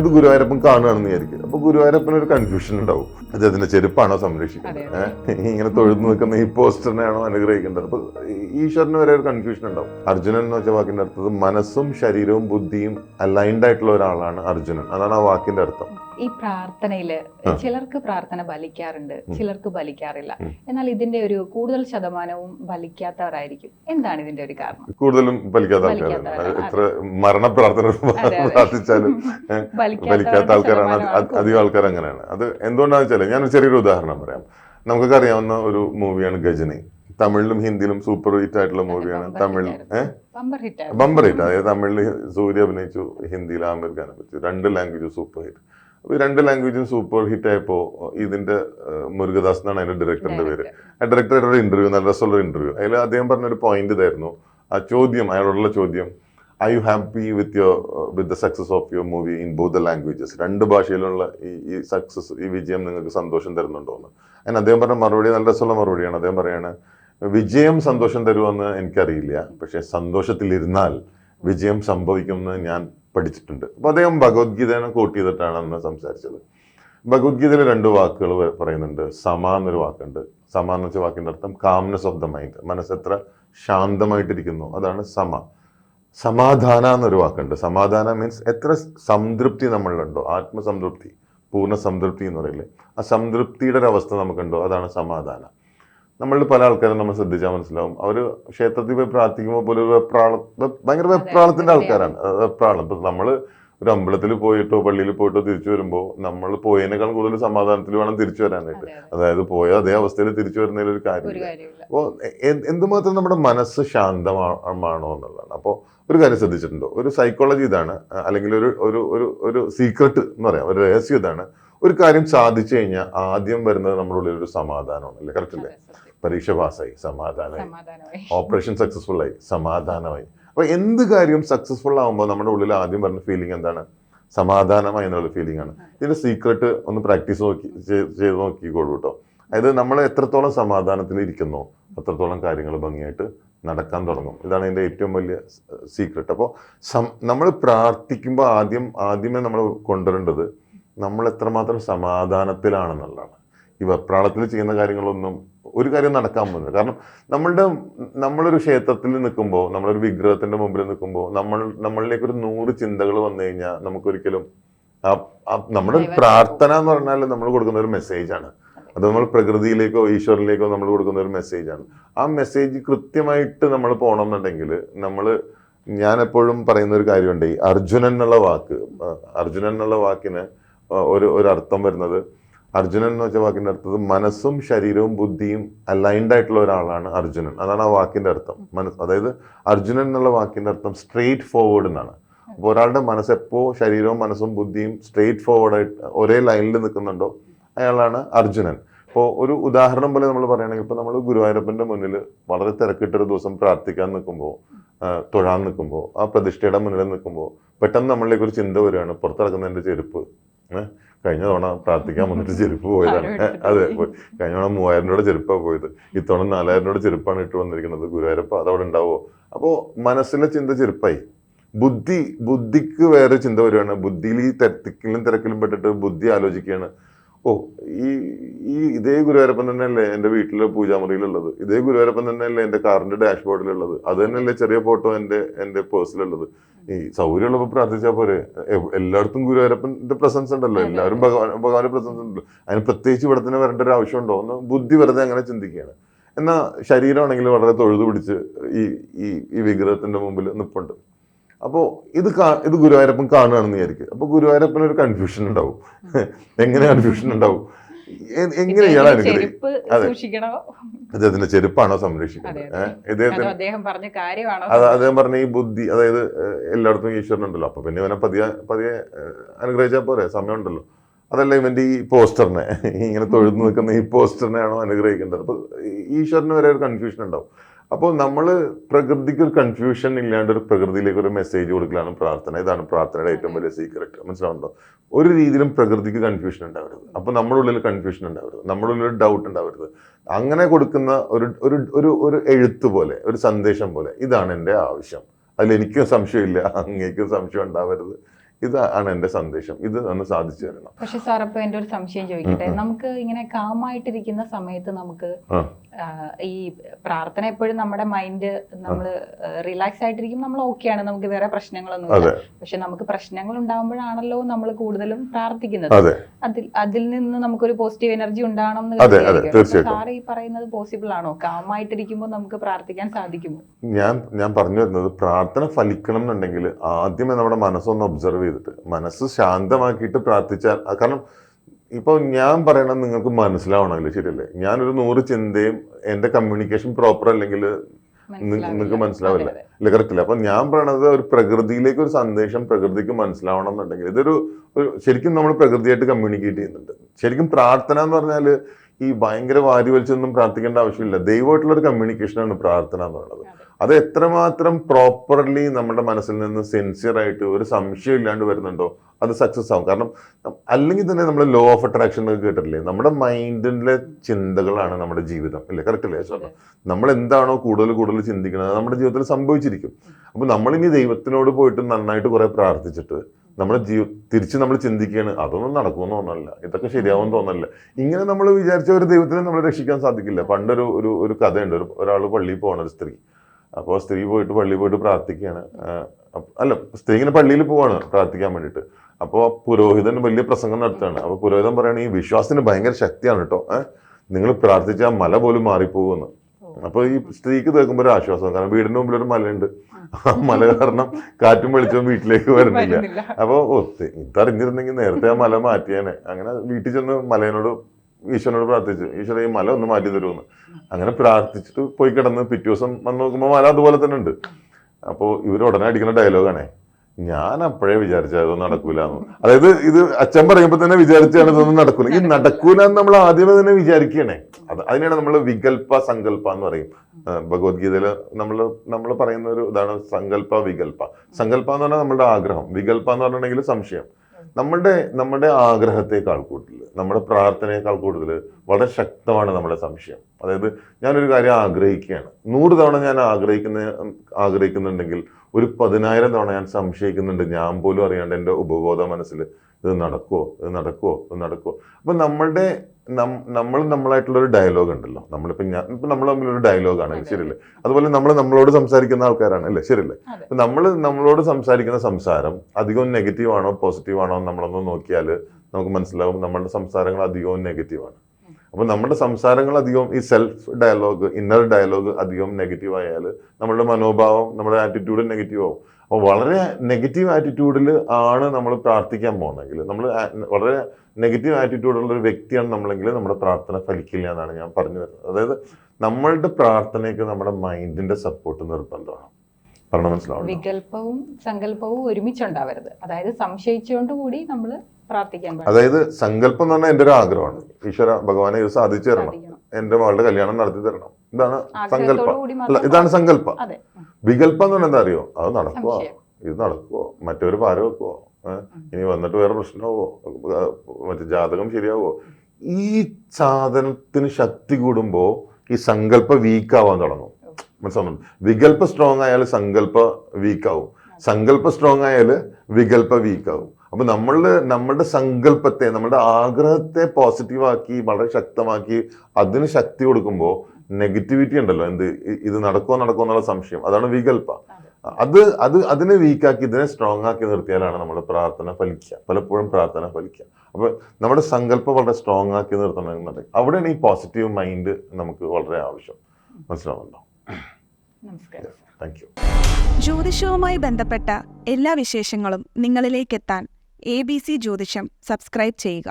ഇത് ഗുരുവായൂരപ്പൻ കാണുകയാണെന്ന് വിചാരിക്കും. അപ്പൊ ഗുരുവായൂരപ്പന് ഒരു കൺഫ്യൂഷൻ ഉണ്ടാവും അദ്ദേഹത്തിന്റെ ചെരുപ്പാണോ സംരക്ഷിക്കുന്നത്? ഇങ്ങനെ തൊഴുതു നിൽക്കുന്ന ഈ പോസ്റ്ററിനെയാണോ അനുഗ്രഹിക്കേണ്ടത്? അപ്പൊ ഈശ്വരന് വരെ ഒരു കൺഫ്യൂഷൻ ഉണ്ടാവും. അർജുനൻ എന്ന് വെച്ച വാക്കിന്റെ അർത്ഥം മനസ്സും ശരീരവും ബുദ്ധിയും അലൈൻഡ് ആയിട്ടുള്ള ഒരാളാണ് അർജുനൻ. അതാണ് ആ വാക്കിന്റെ അർത്ഥം. ഈ പ്രാർത്ഥനയിൽ ചിലർക്ക് പ്രാർത്ഥന ഫലിക്കാറുണ്ട് ചിലർക്ക് ഫലിക്കാറില്ല. ഉം. എന്നാൽ ഇതിന്റെ ഒരു കൂടുതൽ ശതമാനവും ബലിക്കാത്തവരായിരിക്കും എന്താണ് ഇതിന്റെ ഒരു കാരണം? കൂടുതലും ഫലിക്കാത്ത ആൾക്കാരാണ്. എത്ര മരണ പ്രാർത്ഥന പ്രാർത്ഥിച്ചാലും ബലിക്കാത്ത ഫലിക്കാത്ത ആൾക്കാരാണ്. അധികം ആൾക്കാർ അങ്ങനെയാണ്. അത് എന്തുകൊണ്ടാണെന്ന് വെച്ചാൽ ഞാൻ ചെറിയൊരു ഉദാഹരണം പറയാം. നമുക്കൊക്കെ അറിയാവുന്ന ഒരു മൂവിയാണ് ഗജനി. തമിഴിലും ഹിന്ദിയിലും സൂപ്പർ ഹിറ്റ് ആയിട്ടുള്ള മൂവിയാണ് തമിഴ്. Bumper hit. അതായത് തമിഴിൽ സൂര്യ അഭിനയിച്ചു ഹിന്ദിയിൽ ആമിർ ഖാൻ അഭിനയിച്ചു. രണ്ട് ലാംഗ്വേജും സൂപ്പർ ഹിറ്റ്. രണ്ട് ലാംഗ്വേജും സൂപ്പർ ഹിറ്റ് ആയപ്പോൾ ഇതിന്റെ മുരുകദാസ് എന്നാണ് അതിന്റെ ഡയറക്ടറിന്റെ പേര്. ആ ഡയറക്ടറുടെ ഒരു ഇന്റർവ്യൂ നല്ല രസമുള്ള ഇന്റർവ്യൂ അതിൽ അദ്ദേഹം പറഞ്ഞ ഒരു പോയിന്റ് ഇതായിരുന്നു. ആ ചോദ്യം അയാളോടുള്ള ചോദ്യം I you happy with your with the success of your movie in both the languages രണ്ട് ഭാഷയിലുള്ള ഈ ഈ സക്സസ് ഈ വിജയം നിങ്ങൾക്ക് സന്തോഷം തരുന്നുണ്ടോ എന്ന്. അതിന് അദ്ദേഹം പറഞ്ഞ മറുപടി നല്ല രസമുള്ള മറുപടിയാണ്. അദ്ദേഹം പറയാണ് വിജയം സന്തോഷം തരുമെന്ന് എനിക്കറിയില്ല. പക്ഷെ സന്തോഷത്തിലിരുന്നാൽ വിജയം സംഭവിക്കുമെന്ന് ഞാൻ പഠിച്ചിട്ടുണ്ട്. അപ്പോൾ അദ്ദേഹം ഭഗവത്ഗീതനെ കോട്ട് ചെയ്തിട്ടാണ് അന്ന് സംസാരിച്ചത്. ഭഗവത്ഗീതയിൽ രണ്ട് വാക്കുകൾ പറയുന്നുണ്ട്. സമ എന്നൊരു വാക്കുണ്ട്. സമ എന്ന് വെച്ച വാക്കിന്റെ അർത്ഥം കാംനെസ് ഓഫ് ദ മൈൻഡ് മനസ്സെത്ര ശാന്തമായിട്ടിരിക്കുന്നു. അതാണ് സമ. സമാധാന എന്നൊരു വാക്കുണ്ട്. സമാധാന മീൻസ് എത്ര സംതൃപ്തി നമ്മളിലുണ്ടോ. ആത്മസംതൃപ്തി പൂർണ സംതൃപ്തി എന്ന് പറയില്ലേ. ആ സംതൃപ്തിയുടെ ഒരു അവസ്ഥ നമുക്കുണ്ടോ. അതാണ് സമാധാനം. നമ്മളിൽ പല ആൾക്കാരും നമ്മൾ ശ്രദ്ധിച്ചാൽ മനസ്സിലാവും. അവർ ക്ഷേത്രത്തിൽ പോയി പ്രാർത്ഥിക്കുമ്പോൾ പോലും ഒരു വെപ്രാളം ഭയങ്കര വെപ്രാളത്തിന്റെ ആൾക്കാരാണ്. വെപ്രാളം. ഇപ്പൊ നമ്മൾ ഒരു അമ്പലത്തിൽ പോയിട്ടോ പള്ളിയിൽ പോയിട്ടോ തിരിച്ചു വരുമ്പോൾ നമ്മൾ പോയതിനേക്കാൾ കൂടുതൽ സമാധാനത്തിൽ വേണം തിരിച്ചു വരാനായിട്ട്. അതായത് പോയ അതേ അവസ്ഥയിൽ തിരിച്ചു വരുന്നതിൽ ഒരു കാര്യമില്ല. അപ്പോൾ എന്തുമാത്രം നമ്മുടെ മനസ്സ് ശാന്തമാണോ എന്നുള്ളതാണ്. അപ്പോൾ ഒരു കാര്യം ശ്രദ്ധിച്ചിട്ടുണ്ടോ? ഒരു സൈക്കോളജി ഇതാണ് അല്ലെങ്കിൽ ഒരു ഒരു ഒരു ഒരു സീക്രട്ട് എന്ന് പറയാം ഒരു രഹസ്യം ഇതാണ്. ഒരു കാര്യം സാധിച്ചു കഴിഞ്ഞാൽ ആദ്യം വരുന്നത് നമ്മുടെ ഉള്ളിൽ ഒരു സമാധാനമാണ് അല്ലേ? കറക്റ്റ് അല്ലേ. പരീക്ഷ പാസ്സായി സമാധാനമായി. ഓപ്പറേഷൻ സക്സസ്ഫുൾ ആയി സമാധാനമായി. അപ്പൊ എന്ത് കാര്യം സക്സസ്ഫുൾ ആകുമ്പോൾ നമ്മുടെ ഉള്ളിൽ ആദ്യം പറഞ്ഞ ഫീലിംഗ് എന്താണ്? സമാധാനമായി എന്നുള്ള ഫീലിംഗ് ആണ്. ഇതിന്റെ സീക്രട്ട് ഒന്ന് പ്രാക്ടീസ് നോക്കി ചെയ്- ചെയ്ത് നോക്കിക്കോളൂ കേട്ടോ. അതായത് നമ്മൾ എത്രത്തോളം സമാധാനത്തിൽ ഇരിക്കുന്നോ അത്രത്തോളം കാര്യങ്ങൾ ഭംഗിയായിട്ട് നടക്കാൻ തുടങ്ങും. ഇതാണ് എന്റെ ഏറ്റവും വലിയ സീക്രട്ട് അപ്പോൾ നമ്മൾ പ്രാർത്ഥിക്കുമ്പോൾ ആദ്യം ആദ്യമേ നമ്മൾ കൊണ്ടുവരേണ്ടത് നമ്മൾ എത്രമാത്രം സമാധാനത്തിലാണെന്നുള്ളതാണ്. ഈ വെപ്രാളത്തിൽ ചെയ്യുന്ന കാര്യങ്ങളൊന്നും ഒരു കാര്യം നടക്കാൻ പോകുന്നില്ല. കാരണം നമ്മളുടെ നമ്മളൊരു ക്ഷേത്രത്തിൽ നിൽക്കുമ്പോൾ നമ്മളൊരു വിഗ്രഹത്തിന്റെ മുമ്പിൽ നിൽക്കുമ്പോൾ നമ്മൾ നമ്മളിലേക്ക് ഒരു നൂറ് ചിന്തകൾ വന്നു കഴിഞ്ഞാൽ നമുക്കൊരിക്കലും നമ്മുടെ പ്രാർത്ഥന എന്ന് പറഞ്ഞാൽ നമ്മൾ കൊടുക്കുന്ന ഒരു മെസ്സേജ് ആണ്. അത് നമ്മൾ പ്രകൃതിയിലേക്കോ ഈശ്വരനിലേക്കോ നമ്മൾ കൊടുക്കുന്ന ഒരു മെസ്സേജ് ആണ്. ആ മെസ്സേജ് കൃത്യമായിട്ട് നമ്മൾ പോകണം എന്നുണ്ടെങ്കിൽ നമ്മൾ ഞാൻ എപ്പോഴും പറയുന്ന ഒരു കാര്യമുണ്ട്. ഈ അർജുനൻ എന്നുള്ള വാക്ക് അർജുനൻ എന്നുള്ള വാക്കിന് ഒരു ഒരു അർത്ഥം വരുന്നത് അർജുനൻ എന്ന് വെച്ച വാക്കിന്റെ അർത്ഥം മനസ്സും ശരീരവും ബുദ്ധിയും അലൈൻഡ് ആയിട്ടുള്ള ഒരാളാണ് അർജുനൻ. അതാണ് ആ വാക്കിന്റെ അർത്ഥം. മനസ്സ് അതായത് അർജുനൻ എന്നുള്ള വാക്കിന്റെ അർത്ഥം സ്ട്രെയിറ്റ് ഫോർവേഡ് എന്നാണ്. അപ്പോൾ ഒരാളുടെ മനസ്സ് എപ്പോ ശരീരവും മനസ്സും ബുദ്ധിയും സ്ട്രെയിറ്റ് ഫോർവേഡ് ആയിട്ട് ഒരേ ലൈനിൽ നിൽക്കുന്നുണ്ടോ അയാളാണ് അർജുനൻ. ഇപ്പോൾ ഒരു ഉദാഹരണം പോലെ നമ്മൾ പറയുകയാണെങ്കിൽ ഇപ്പോൾ നമ്മൾ ഗുരുവായൂരപ്പന്റെ മുന്നിൽ വളരെ തിരക്കിട്ടൊരു ദിവസം പ്രാർത്ഥിക്കാൻ നിൽക്കുമ്പോൾ തൊഴാൻ നിൽക്കുമ്പോൾ ആ പ്രതിഷ്ഠയുടെ മുന്നിൽ നിൽക്കുമ്പോൾ പെട്ടെന്ന് നമ്മളിലേക്ക് ഒരു ചിന്ത വരികയാണ്. പുറത്തിറക്കുന്നതിന്റെ ചെരുപ്പ് കഴിഞ്ഞ തവണ പ്രാർത്ഥിക്കാൻ വന്നിട്ട് ചെരുപ്പ് പോയതാണ്. അതെ. കഴിഞ്ഞ തവണ മൂവായിരം രൂപയുടെ ചെരുപ്പാണ് പോയത്. ഇത്തവണ നാലായിരം രൂപയുടെ ചെരുപ്പാണ് ഇട്ട് വന്നിരിക്കുന്നത്. ഗുരുവായൂരപ്പ അതവിടെ ഉണ്ടാവോ? അപ്പോൾ മനസ്സിലെ ചിന്ത ചെരുപ്പായി. ബുദ്ധി ബുദ്ധിക്ക് വേറെ ചിന്ത വരുവാണ്. ബുദ്ധിയിൽ ഈ തിരക്കിലും തിരക്കിലും പെട്ടിട്ട് ബുദ്ധി ആലോചിക്കുകയാണ്. ഓ ഈ ഈ ഇതേ ഗുരുവായൂരപ്പൻ തന്നെയല്ലേ എന്റെ വീട്ടിലെ പൂജാമുറിയിലുള്ളത്? ഇതേ ഗുരുവായൂരപ്പൻ തന്നെയല്ലേ എന്റെ കാറിന്റെ ഡാഷ്ബോർഡിലുള്ളത്? അത് തന്നെയല്ലേ ചെറിയ ഫോട്ടോ എന്റെ എന്റെ പേഴ്സിലുള്ളത്. ഈ സൗകര്യമുള്ളപ്പോൾ പ്രാർത്ഥിച്ചാൽ പോരെ. എല്ലായിടത്തും ഗുരുവരപ്പന്റെ പ്രസൻസ് ഉണ്ടല്ലോ. എല്ലാവരും ഭഗവാൻ ഭഗവാന്റെ പ്രസൻസ് ഉണ്ടല്ലോ. അതിന് പ്രത്യേകിച്ച് ഇവിടെ തന്നെ വരേണ്ട ഒരു ആവശ്യമുണ്ടോ? എന്ന് ബുദ്ധി വെറുതെ അങ്ങനെ ചിന്തിക്കുകയാണ്. എന്നാൽ ശരീരമാണെങ്കിൽ വളരെ തൊഴുതു പിടിച്ച് ഈ ഈ ഈ വിഗ്രഹത്തിന്റെ മുമ്പിൽ നിൽപ്പുണ്ട് അപ്പോൾ ഇത് കാ ഇത് ഗുരുവായൂരപ്പൻ കാണുകയാണെന്ന് വിചാരിക്കും. അപ്പോൾ ഗുരുവായൂരപ്പന് ഒരു കൺഫ്യൂഷൻ ഉണ്ടാവും. എങ്ങനെ കൺഫ്യൂഷൻ ഉണ്ടാവും? എങ്ങനെയാണ് എങ്ങനെ അതെ. സൂക്ഷിക്കണോ? ചെരുപ്പാണോ സംരക്ഷിക്കുന്നത്? ഇദ്ദേഹത്തിന് അദ്ദേഹം പറഞ്ഞ കാര്യമാണോ? അത് അദ്ദേഹം പറഞ്ഞ ഈ ബുദ്ധി അതായത് എല്ലായിടത്തും ഈശ്വരൻ ഉണ്ടല്ലോ അപ്പൊ പിന്നെ ഇവനെ പതിയെ പതിയെ അനുഗ്രഹിച്ചാൽ പോരെ? സമയമുണ്ടല്ലോ. അതല്ല ഇവന്റെ ഈ പോസ്റ്ററിനെ. ഇങ്ങനെ തൊഴുതു നിൽക്കുന്ന ഈ പോസ്റ്ററിനെയാണോ അനുഗ്രഹിക്കേണ്ടത്? അപ്പൊ ഈശ്വരന് വരെ ഒരു കൺഫ്യൂഷൻ ഉണ്ടാവും. അപ്പോൾ നമ്മൾ പ്രകൃതിക്ക് ഒരു കൺഫ്യൂഷൻ ഇല്ലാണ്ട് ഒരു പ്രകൃതിയിലേക്ക് ഒരു മെസ്സേജ് കൊടുക്കലാണ് പ്രാർത്ഥന. ഇതാണ് പ്രാർത്ഥനയുടെ ഏറ്റവും വലിയ സീക്രട്ട് മനസ്സിലാവുന്നുണ്ടോ? ഒരു രീതിയിലും പ്രകൃതിക്ക് കൺഫ്യൂഷൻ ഉണ്ടാവരുത്. അപ്പോൾ നമ്മുടെ ഉള്ളിൽ കൺഫ്യൂഷൻ ഉണ്ടാവരുത്. നമ്മുടെ ഉള്ളിൽ ഡൗട്ട് ഉണ്ടാവരുത്. അങ്ങനെ കൊടുക്കുന്ന ഒരു ഒരു ഒരു ഒരു എഴുത്ത് പോലെ ഒരു സന്ദേശം പോലെ ഇതാണ് എന്റെ ആവശ്യം. അതിൽ എനിക്കും സംശയമില്ല. അങ്ങേക്കും സംശയം ഉണ്ടാവരുത്. ഇതാണ് എന്റെ സന്ദേശം. ഇത് ഒന്ന് സാധിച്ചു തരണം. പക്ഷെ സാർ അപ്പൊ എന്റെ ഒരു സംശയം ചോദിക്കട്ടെ? നമുക്ക് ഇങ്ങനെ കാമായിട്ടിരിക്കുന്ന സമയത്ത് നമുക്ക് ഈ പ്രാർത്ഥന എപ്പോഴും നമ്മുടെ മൈൻഡ് നമ്മൾ റിലാക്സ് ആയിട്ടിരിക്കും നമ്മൾ ഓക്കെയാണ് നമുക്ക് വേറെ പ്രശ്നങ്ങളൊന്നും ഇല്ല. പക്ഷെ നമുക്ക് പ്രശ്നങ്ങൾ ഉണ്ടാകുമ്പോഴാണല്ലോ നമ്മൾ കൂടുതലും പ്രാർത്ഥിക്കുന്നത്. അതെ. അതിൽ അതിൽ നിന്ന് നമുക്കൊരു പോസിറ്റീവ് എനർജി ഉണ്ടാകണം എന്ന്. സാർ ഈ പറയുന്നത് പോസിബിൾ ആണോ? കാമായിട്ടിരിക്കുമ്പോൾ നമുക്ക് പ്രാർത്ഥിക്കാൻ സാധിക്കുമോ? ഞാൻ ഞാൻ പറഞ്ഞു വരുന്നത് പ്രാർത്ഥന ഫലിക്കണം എന്നുണ്ടെങ്കിൽ ആദ്യമേ നമ്മുടെ മനസ്സൊന്ന് ഒബ്സർവ് ചെയ്തിട്ട് മനസ്സ് ശാന്തമാക്കിയിട്ട് പ്രാർത്ഥിച്ചാൽ കാരണം ഇപ്പൊ ഞാൻ പറയണത് നിങ്ങൾക്ക് മനസ്സിലാവണമല്ലോ ശരിയല്ലേ? ഞാനൊരു നൂറ് ചിന്തയും എന്റെ കമ്മ്യൂണിക്കേഷൻ പ്രോപ്പർ അല്ലെങ്കിൽ നിങ്ങൾക്ക് മനസ്സിലാവില്ല. അല്ലെ? കറക്റ്റില്ല അപ്പൊ ഞാൻ പറയണത് ഒരു പ്രകൃതിയിലേക്ക് ഒരു സന്ദേശം പ്രകൃതിക്ക് മനസ്സിലാവണം എന്നുണ്ടെങ്കിൽ ഇതൊരു ശരിക്കും നമ്മൾ പ്രകൃതിയായിട്ട് കമ്മ്യൂണിക്കേറ്റ് ചെയ്യുന്നുണ്ട്. ശരിക്കും പ്രാർത്ഥന എന്ന് പറഞ്ഞാൽ ഈ ഭയങ്കര വാരി വലിച്ചൊന്നും പ്രാർത്ഥിക്കേണ്ട ആവശ്യമില്ല. ദൈവമായിട്ടുള്ള ഒരു കമ്മ്യൂണിക്കേഷനാണ് പ്രാർത്ഥന എന്ന് പറയുന്നത്. അത്. എത്രമാത്രം പ്രോപ്പർലി നമ്മുടെ മനസ്സിൽ നിന്ന് സിൻസിയർ ആയിട്ട് ഒരു സംശയം ഇല്ലാണ്ട് വരുന്നുണ്ടോ അത് സക്സസ് ആവും. കാരണം അല്ലെങ്കിൽ തന്നെ നമ്മൾ ലോ ഓഫ് അട്രാക്ഷൻ ഒക്കെ കേട്ടിട്ടില്ലേ? നമ്മുടെ മൈൻഡിലെ ചിന്തകളാണ് നമ്മുടെ ജീവിതം. അല്ലേ കറക്റ്റ് അല്ലേ അതെ. നമ്മൾ എന്താണോ കൂടുതൽ കൂടുതൽ ചിന്തിക്കുന്നത് നമ്മുടെ ജീവിതത്തിൽ സംഭവിച്ചിരിക്കും. അപ്പോൾ നമ്മളിനി ദൈവത്തിനോട് പോയിട്ട് നന്നായിട്ട് കുറേ പ്രാർത്ഥിച്ചിട്ട് നമ്മുടെ ജീവ തിരിച്ച് നമ്മൾ ചിന്തിക്കുകയാണ് അതൊന്നും നടക്കുമെന്ന് തോന്നല്ല ഇതൊക്കെ ശരിയാവും തോന്നല്ല ഇങ്ങനെ നമ്മൾ വിചാരിച്ച ഒരു ദൈവത്തിനെ നമ്മൾ രക്ഷിക്കാൻ സാധിക്കില്ല. പണ്ടൊരു ഒരു ഒരു കഥയുണ്ട്. ഒരു ഒരാൾ പള്ളിയിൽ പോകണ ഒരു സ്ത്രീ. അപ്പോൾ സ്ത്രീ പോയിട്ട് പള്ളിയിൽ പോയിട്ട് പ്രാർത്ഥിക്കുകയാണ്. അല്ല സ്ത്രീ ഇങ്ങനെ പള്ളിയിൽ പോവാണ് പ്രാർത്ഥിക്കാൻ വേണ്ടിയിട്ട്. അപ്പോൾ പുരോഹിതൻ വലിയ പ്രസംഗം നടത്തുകയാണ്. അപ്പോൾ പുരോഹിതൻ പറയണ ഈ വിശ്വാസത്തിന് ഭയങ്കര ശക്തിയാണ് കേട്ടോ. നിങ്ങൾ പ്രാർത്ഥിച്ചാൽ മല പോലും മാറിപ്പോകുമെന്ന്. അപ്പോൾ ഈ സ്ത്രീക്ക് തേക്കുമ്പോ ഒരു ആശ്വാസം. കാരണം വീടിന്റെ മുമ്പിൽ ഒരു മലയുണ്ട്. ആ. മല കാരണം കാറ്റും വെളിച്ചവും വീട്ടിലേക്ക് വരുന്നില്ല. അപ്പൊ അപ്പോൾ ഓ ഇതറിഞ്ഞിരുന്നെങ്കിൽ നേരത്തെ ആ മല മാറ്റിയാണ് അങ്ങനെ വീട്ടിൽ ചെന്ന് മലയനോട് ഈശ്വരനോട് പ്രാർത്ഥിച്ചു ഈശ്വര ഈ മല ഒന്ന് മാറ്റി തരുമെന്ന് അങ്ങനെ പ്രാർത്ഥിച്ചിട്ട് പോയി കിടന്ന് പിറ്റേ ദിവസം വന്ന് നോക്കുമ്പോൾ മല അതുപോലെ തന്നെ ഉണ്ട്. അപ്പോൾ ഇവർ ഉടനെ അടിക്കുന്ന ഡയലോഗാണേ ഞാൻ അപ്പോഴേ വിചാരിച്ചു അതൊന്നും നടക്കൂല അതായത് ഇത് അച്ഛൻ പറയുമ്പോൾ തന്നെ വിചാരിച്ചാണ് ഇതൊന്നും നടക്കൂല. ഈ നടക്കൂല എന്ന് നമ്മൾ ആദ്യമേ തന്നെ വിചാരിക്കണേ. അത് അതിനാണ് നമ്മൾ വികല്പ സങ്കല്പ എന്ന് പറയും. ഭഗവത്ഗീതയിൽ നമ്മൾ നമ്മൾ പറയുന്ന ഒരു ഇതാണ് സങ്കല്പ വികല്പ സങ്കല്പ എന്ന് പറഞ്ഞാൽ നമ്മുടെ ആഗ്രഹം. വികല്പ എന്ന് പറഞ്ഞിട്ടുണ്ടെങ്കിൽ സംശയം. നമ്മുടെ നമ്മുടെ ആഗ്രഹത്തെക്കാൾ കൂടുതൽ നമ്മുടെ പ്രാർത്ഥനയേക്കാൾ കൂടുതൽ വളരെ ശക്തമാണ് നമ്മുടെ സംശയം. അതായത് ഞാനൊരു കാര്യം ആഗ്രഹിക്കുകയാണ്. നൂറ് തവണ ഞാൻ ആഗ്രഹിക്കുന്ന ആഗ്രഹിക്കുന്നുണ്ടെങ്കിൽ ഒരു പതിനായിരം തവണ ഞാൻ സംശയിക്കുന്നുണ്ട്. ഞാൻ പോലും അറിയാണ്ട് എന്റെ ഉപബോധ മനസ്സിൽ ഇത് നടക്കുമോ ഇത് നടക്കുമോ ഇത് നടക്കുമോ അപ്പം നമ്മളുടെ നമ്മൾ നമ്മളായിട്ടുള്ള ഒരു ഡയലോഗ് ഉണ്ടല്ലോ. നമ്മളിപ്പോ ഞാൻ ഇപ്പൊ നമ്മൾ തമ്മിലൊരു ഡയലോഗാണ് ആണ് ശരിയല്ലേ? അതുപോലെ നമ്മൾ നമ്മളോട് സംസാരിക്കുന്ന ആൾക്കാരാണ് അല്ലേ? ശരിയല്ലേ? അപ്പൊ നമ്മൾ നമ്മളോട് സംസാരിക്കുന്ന സംസാരം അധികവും നെഗറ്റീവ് ആണോ പോസിറ്റീവ് ആണോ നമ്മളൊന്ന് നോക്കിയാൽ നമുക്ക് മനസ്സിലാവും നമ്മളുടെ സംസാരങ്ങൾ അധികവും നെഗറ്റീവ് ആണ്. അപ്പൊ നമ്മുടെ സംസാരങ്ങൾ അധികം ഈ സെൽഫ് ഡയലോഗ് ഇന്നർ ഡയലോഗ് അധികം നെഗറ്റീവ് ആയാൽ നമ്മളുടെ മനോഭാവം നമ്മുടെ ആറ്റിറ്റ്യൂഡ് നെഗറ്റീവ് ആവും. അപ്പോൾ വളരെ നെഗറ്റീവ് ആറ്റിറ്റ്യൂഡിൽ ആണ് നമ്മൾ പ്രാർത്ഥിക്കാൻ പോകുന്നതെങ്കിൽ നമ്മൾ വളരെ നെഗറ്റീവ് ആറ്റിറ്റ്യൂഡുള്ള ഒരു വ്യക്തിയാണ് നമ്മളെങ്കിൽ നമ്മുടെ പ്രാർത്ഥന ഫലിക്കില്ല എന്നാണ് ഞാൻ പറഞ്ഞു വരുന്നത്. അതായത് നമ്മളുടെ പ്രാർത്ഥനയ്ക്ക് നമ്മുടെ മൈൻഡിന്റെ സപ്പോർട്ട് നിർബന്ധമാണ്. പറഞ്ഞു മനസ്സിലാവും വികല്പവും സങ്കല്പവും ഒരുമിച്ചുണ്ടാവരുത്. അതായത് സംശയിച്ചുകൊണ്ട് കൂടി നമ്മൾ പ്രാർത്ഥിക്കാൻ. അതായത് സങ്കല്പം എന്ന് പറഞ്ഞാൽ എന്റെ ഒരു ആഗ്രഹമാണ്. ഈശ്വര ഭഗവാനെ ഇത് സാധിച്ചു തരണം. എന്റെ മകളുടെ കല്യാണം നടത്തി തരണം. ഇതാണ് സങ്കല്പ. അല്ല ഇതാണ് സങ്കല്പ. വികല്പം എന്ന് പറഞ്ഞാൽ എന്താ അറിയോ? അത് നടക്കുവോ? ഇത് നടക്കുവോ? മറ്റൊരു ഭാരം വെക്കുവോ? ഇനി വന്നിട്ട് വേറെ പ്രശ്നമാവോ മറ്റേ ജാതകം ശരിയാവോ ഈ സാധനത്തിന് ശക്തി കൂടുമ്പോൾ ഈ സങ്കല്പ വീക്കാവാൻ തുടങ്ങും. മനസ്സിലാവുന്നു വികല്പ സ്ട്രോങ് ആയാൽ സങ്കല്പ വീക്കാവും സങ്കല്പ സ്ട്രോങ് ആയാൽ വികല്പ വീക്കാവും അപ്പൊ നമ്മളുടെ നമ്മുടെ സങ്കല്പത്തെ നമ്മുടെ ആഗ്രഹത്തെ പോസിറ്റീവാക്കി വളരെ ശക്തമാക്കി അതിന് ശക്തി കൊടുക്കുമ്പോൾ നെഗറ്റിവിറ്റി ഉണ്ടല്ലോ. എന്ത്? ഇത് നടക്കുമോ നടക്കുമോ എന്നുള്ള സംശയം. അതാണ് വികല്പ അത്. അത് അതിനെ വീക്കാക്കി ഇതിനെ സ്ട്രോങ് ആക്കി നിർത്തിയാലാണ് നമ്മുടെ പ്രാർത്ഥന ഫലിക്കുക. പലപ്പോഴും പ്രാർത്ഥന ഫലിക്കുക. അപ്പോൾ നമ്മുടെ സങ്കല്പം വളരെ സ്ട്രോങ് ആക്കി നിർത്തണമെന്നുണ്ടെങ്കിൽ അവിടെയാണ് ഈ പോസിറ്റീവ് മൈൻഡ് നമുക്ക് വളരെ ആവശ്യം. മനസ്സിലാവുന്നുണ്ടോ? താങ്ക് യു ജ്യോതിഷവുമായി ബന്ധപ്പെട്ട എല്ലാ വിശേഷങ്ങളും നിങ്ങളിലേക്കെത്താൻ എ ബി സി ജ്യോതിഷം സബ്സ്ക്രൈബ് ചെയ്യുക.